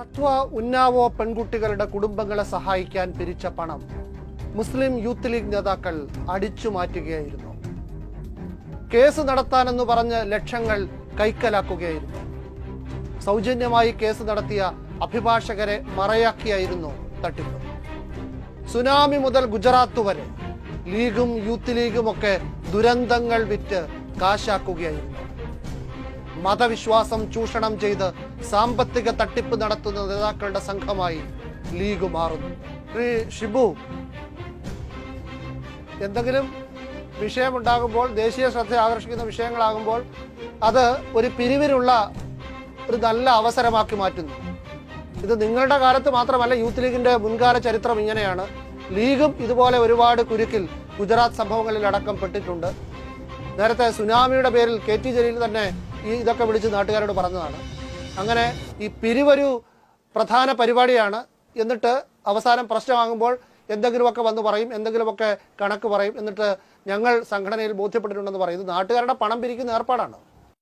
കത്വ ഉന്നാവോ പെൺകുട്ടികളുടെ കുടുംബങ്ങളെ സഹായിക്കാൻ പിരിച്ച പണം മുസ്ലിം യൂത്ത് ലീഗ് നേതാക്കൾ അടിച്ചു മാറ്റുകയായിരുന്നു. കേസ് നടത്താനെന്ന് പറഞ്ഞ് ലക്ഷങ്ങൾ കൈക്കലാക്കുകയായിരുന്നു. സൗജന്യമായി കേസ് നടത്തിയ അഭിഭാഷകരെ മറയാക്കിയായിരുന്നു തട്ടിപ്പ്. സുനാമി മുതൽ ഗുജറാത്ത് വരെ ലീഗും യൂത്ത് ലീഗും ഒക്കെ ദുരന്തങ്ങൾ വിറ്റ് കാശാക്കുകയായിരുന്നു. മതവിശ്വാസം ചൂഷണം ചെയ്ത് സാമ്പത്തിക തട്ടിപ്പ് നടത്തുന്ന നേതാക്കളുടെ സംഘമായി ലീഗ് മാറുന്നു. ശ്രീ ഷിബു എന്തെങ്കിലും വിഷയമുണ്ടാകുമ്പോൾ ദേശീയ ശ്രദ്ധ ആകർഷിക്കുന്ന വിഷയങ്ങളാകുമ്പോൾ അത് ഒരു പിരിവിനുള്ള ഒരു നല്ല അവസരമാക്കി മാറ്റുന്നു. ഇത് നിങ്ങളുടെ കാലത്ത് മാത്രമല്ല യൂത്ത് ലീഗിന്റെ മുൻകാല ചരിത്രം ഇങ്ങനെയാണ്. ലീഗും ഇതുപോലെ ഒരുപാട് കുരുക്കിൽ ഗുജറാത്ത് സംഭവങ്ങളിൽ അടക്കം പെട്ടിട്ടുണ്ട്. നേരത്തെ സുനാമിയുടെ പേരിൽ കെ ടി ജലീൽ തന്നെ ഈ ഇതൊക്കെ വിളിച്ച് നാട്ടുകാരോട് പറഞ്ഞതാണ്. അങ്ങനെ ഈ പിരിവൊരു പ്രധാന പരിപാടിയാണ്. എന്നിട്ട് അവസാനം പ്രശ്നമാകുമ്പോൾ എന്തെങ്കിലുമൊക്കെ വന്ന് പറയും എന്തെങ്കിലുമൊക്കെ കണക്ക് പറയും. എന്നിട്ട് ഞങ്ങൾ സംഘടനയിൽ ബോധ്യപ്പെട്ടിട്ടുണ്ടെന്ന് പറയും. നാട്ടുകാരുടെ പണം പിരിക്കുന്ന ഏർപ്പാടാണ്.